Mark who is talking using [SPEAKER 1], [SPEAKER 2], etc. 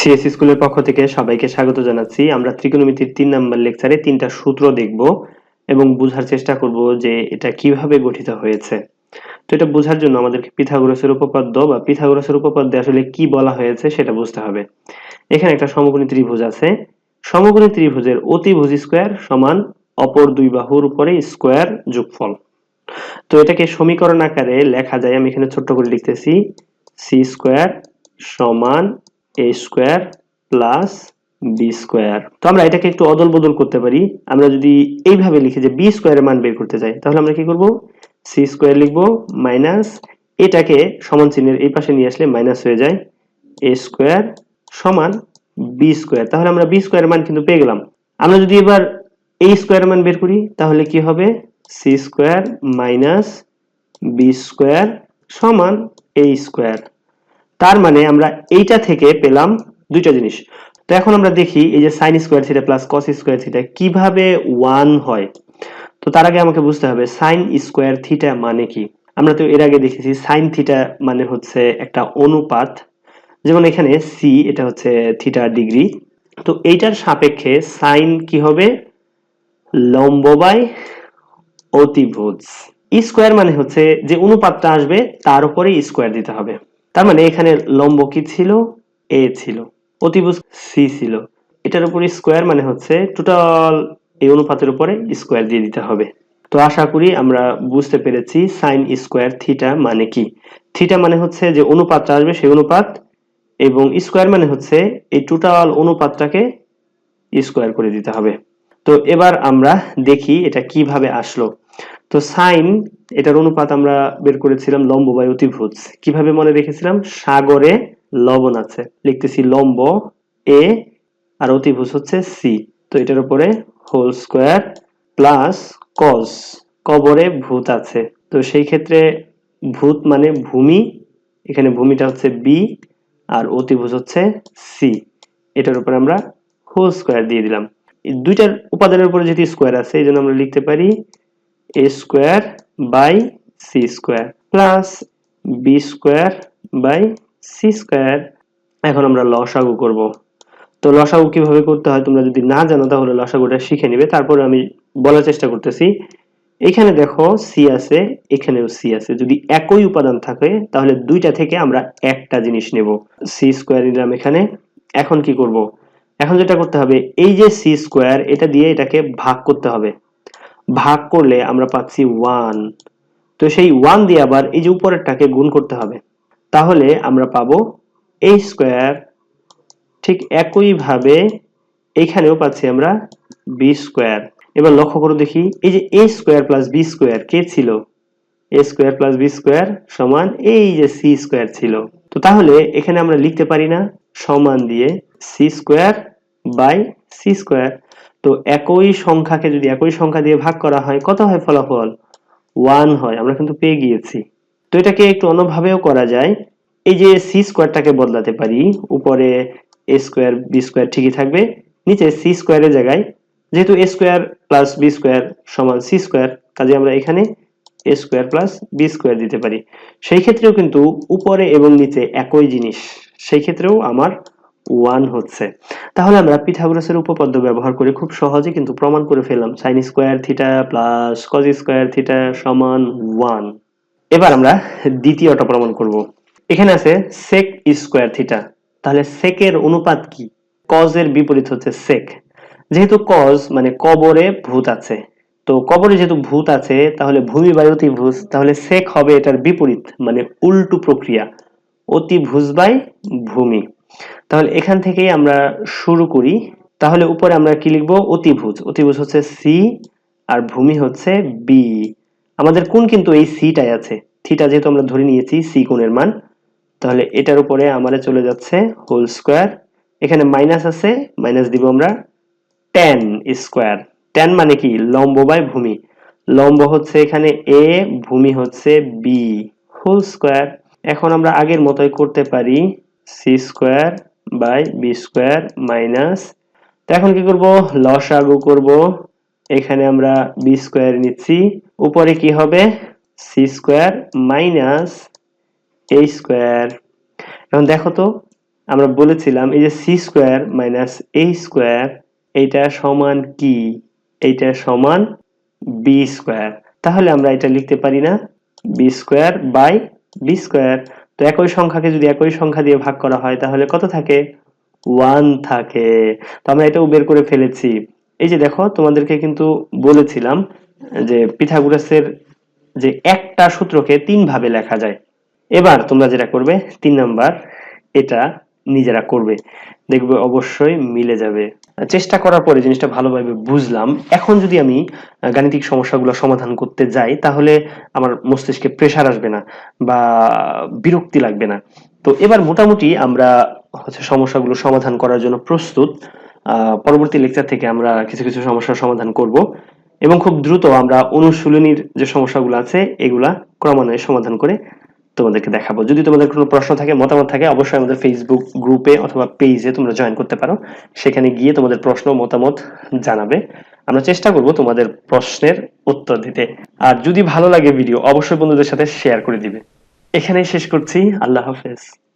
[SPEAKER 1] CS স্কুলের পক্ষ থেকে সবাইকে স্বাগত জানাচ্ছি। আমরা ত্রিকোণমিতির তিন নম্বর লেকচারে তিনটা সূত্র দেখব এবং বোঝার চেষ্টা করব যে এটা কীভাবে গঠিত হয়েছে। তো এটা বোঝার জন্য আমাদেরকে পিথাগোরাসের উপপাদ্য বা পিথাগোরাসের উপপাদ্যে আসলে কি বলা হয়েছে সেটা বুঝতে হবে। এখানে একটা সমকোণী ত্রিভুজ আছে। সমকোণী ত্রিভুজের অতিভুজ স্কোয়ার সমান অপর দুই বাহুর উপরে স্কোয়ার যোগফল। তো এটাকে সমীকরণ আকারে লেখা যায়। আমি এখানে ছোট্ট করে লিখতেছি। সি স্কোয়ার সমান A square plus B square তো আমরা এটাকে একটু অদল বদল করতে পারি। আমরা যদি এইভাবে লিখি যে বি স্কোয়ারের মান বের করতে চাই, তাহলে আমরা কি করব? সি স্কোয়ার লিখব মাইনাস এটাকে সমান চিহ্নের এই পাশে নিয়ে আসলে মাইনাস হয়ে যায়। এ স্কোয়ার সমান বি স্কোয়ার তাহলে আমরা বি স্কোয়ারের মান কিন্তু পেয়ে গেলাম। আমরা যদি এবার এই স্কোয়ারের মান বের করি, তাহলে কি হবে? C square minus B square সমান এ স্কোয়ার তার মানে আমরা এইটা থেকে পেলাম দুইটা জিনিস। তো এখন আমরা দেখি এই যে sine square theta plus cos square theta কীভাবে ওয়ান হয়। তো তার আগে আমাকে বুঝতে হবে সাইন স্কোয়ার থিটা মানে কি? আমরা তো এর আগে দেখেছি সাইন থিটা মানে হচ্ছে একটা অনুপাত। যেমন এখানে সি এটা হচ্ছে থিটা ডিগ্রি তো এইটার সাপেক্ষে সাইন কি হবে? লম্ব বাই অতিভুজ। স্কোয়ার মানে হচ্ছে যে অনুপাতটা আসবে তার উপরে স্কোয়ার দিতে হবে। তার মানে এখানে লম্ব কি ছিল? এ ছিল। অতিভুজ সি ছিল। এটার উপরে স্কোয়ার মানে হচ্ছে টোটাল এই অনুপাতের উপরে স্কোয়ার দিয়ে দিতে হবে। তো আশা করি আমরা বুঝতে পেরেছি সাইন স্কোয়ার থিটা মানে কি। থিটা মানে হচ্ছে যে অনুপাতটা আসবে সেই অনুপাত এবং স্কোয়ার মানে হচ্ছে এই টোটাল অনুপাতটাকে স্কোয়ার করে দিতে হবে। তো এবার আমরা দেখি এটা কীভাবে আসলো। তো সাইন, এটার অনুপাত আমরা বের করেছিলাম লম্ব বাই অতিভুজ। কীভাবে মনে রেখেছিলাম? সাগরে লবণ আছে। লিখতেছি লম্ব এ আর অতিভুজ হচ্ছে সি তো এটার উপরে হোল স্কোয়ার প্লাস কস কবরে ভূত আছে। তো সেই ক্ষেত্রে ভূত মানে ভূমি, এখানে ভূমিটা হচ্ছে বি আর অতিভুজ হচ্ছে সি এটার উপরে আমরা হোল স্কোয়ার দিয়ে দিলাম। দুইটার উপাদানের উপরে যেহেতু স্কোয়ার আছে, এই জন্য আমরা লিখতে পারি A square by C square plus B square by C square. এখন আমরা লসাগু করব। তো লসাগু কীভাবে করতে হয় তোমরা যদি না জানো, তাহলে লসাগুটা শিখে নিবে। তারপরে আমি বলার চেষ্টা করতেছি। এখানে দেখো সি আছে, এখানেও সি আছে। যদি একই উপাদান থাকে, তাহলে দুইটা থেকে আমরা একটা জিনিস নেব। সি স্কোয়ার নিলাম এখানে। এখন কি করব? এখন যেটা করতে হবে, এই যে সি স্কোয়ার, এটা দিয়ে এটাকে ভাগ করতে হবে। ভাগ করলে আমরা পাচ্ছি ওয়ান তো সেই ওয়ান দিয়ে আবার এই যে উপরেরটাকে গুণ করতে হবে। তাহলে আমরা পাবো এ স্কোয়ার ঠিক একইভাবে এখানেও পাচ্ছি আমরা বি স্কোয়ার এবার লক্ষ্য করে দেখি, এই যে A square plus B square কে ছিল? A square plus B square সমান এই যে সি স্কোয়ার ছিল। তো তাহলে এখানে আমরা লিখতে পারি না, সমান দিয়ে C square by C square তো একই সংখ্যাকে যদি একই সংখ্যা দিয়ে ভাগ করা হয়, কত হয় ফলাফল? ওয়ান হয়, আমরা কিন্তু পেয়ে গিয়েছি। তো এটাকে একটু অন্যভাবেও করা যায়। এই যে সি স্কোয়ারটাকে বদলাতে পারি, উপরে এ স্কোয়ার বি স্কোয়ার ঠিকই থাকবে, নিচে সি স্কোয়ারের জায়গায়, যেহেতু A square plus B square সমান সি স্কোয়ার কাজে আমরা এখানে A square plus B square দিতে পারি। সেই ক্ষেত্রেও কিন্তু উপরে এবং নিচে একই জিনিস, সেই ক্ষেত্রেও আমার ওয়ান হচ্ছে। তাহলে আমরা পিথাগোরাসের উপপাদ্য ব্যবহার করে খুব সহজে কিন্তু প্রমাণ করে ফেললাম। Sine square theta plus cos square theta সমান ওয়ান এবার আমরা দ্বিতীয়টা প্রমাণ করব। এখানে আছে সেক স্কোয়ার থিটা তাহলে সেকের অনুপাত কি? কজের বিপরীত হচ্ছে সেক যেহেতু কজ মানে কবরে ভূত আছে। তো কবরে যেহেতু ভূত আছে, তাহলে ভূমি বাই অতিভুজ, তাহলে সেক হবে এটার বিপরীত মানে উল্টো প্রক্রিয়া। অতিভুজ বাই ভূমি। তাহলে এখান থেকেই আমরা শুরু করি। তাহলে উপরে আমরা কি লিখব? অতিভুজ। অতিভুজ হচ্ছে সি আর ভূমি হচ্ছে বি আমাদের কোণ কিন্তু এই সিটাই আছে। থিটা যেহেতু আমরা ধরে নিয়েছি সি কোণের মান। তাহলে এটার উপরে আমাদের চলে যাচ্ছে হোল স্কোয়ার। এখানে মাইনাস আছে, মাইনাস দিব আমরা টেন স্কোয়ার। টেন মানে কি? লম্ব বাই ভূমি। লম্ব হচ্ছে এখানে এ ভূমি হচ্ছে বি হোল স্কোয়ার। এখন আমরা আগের মতোই করতে পারি। C square by B square minus এখন কি করব? লসাগু করব। এখানে আমরা বি স্কোয়ার নিচ্ছি। উপরে কি হবে? C square minus A square এখন দেখো তো, আমরা বলেছিলাম এই যে C square minus A square এইটা সমান কি? এইটা সমান বি স্কোয়ার তাহলে আমরা এটা লিখতে পারি না। B square by B square তো একই সংখ্যাকে যদি একই সংখ্যা দিয়ে ভাগ করা হয়, তাহলে কত থাকে? ওয়ান থাকে। তো আমরা এটাও বের করে ফেলেছি। এই যে দেখো, তোমাদেরকে কিন্তু বলেছিলাম যে পিথাগোরাসের যে একটা সূত্রকে তিন ভাবে লেখা যায়। এবার তোমরা যেটা করবে, তিন নাম্বার, এটা নিজেরা করবে। দেখবে অবশ্যই মিলে যাবে। চেষ্টা করার পরে জিনিসটা ভালোভাবে বুঝলাম। এখন যদি আমি গাণিতিক সমস্যাগুলো সমাধান করতে যাই, তাহলে আমার মস্তিষ্কে প্রেশার আসবে না বা বিরক্তি লাগবে না। তো এবার মোটামুটি আমরা হচ্ছে সমস্যাগুলো সমাধান করার জন্য প্রস্তুত। পরবর্তী লেকচার থেকে আমরা কিছু কিছু সমস্যার সমাধান করব এবং খুব দ্রুত আমরা অনুশীলনীর যে সমস্যাগুলো আছে, এগুলা ক্রমান্বয়ে সমাধান করে তোমাদেরকে দেখাবো। যদি তোমাদের কোনো প্রশ্ন থাকে, মতামত থাকে, অবশ্যই আমাদের ফেসবুক গ্রুপে অথবা পেজে তোমরা জয়েন করতে পারো। সেখানে গিয়ে তোমাদের প্রশ্ন, মতামত জানাবে। আমরা চেষ্টা করব তোমাদের প্রশ্নের উত্তর দিতে। আর যদি ভালো লাগে ভিডিও অবশ্যই বন্ধুদের সাথে শেয়ার করে দিবে। এখানেই শেষ করছি। আল্লাহ হাফেজ।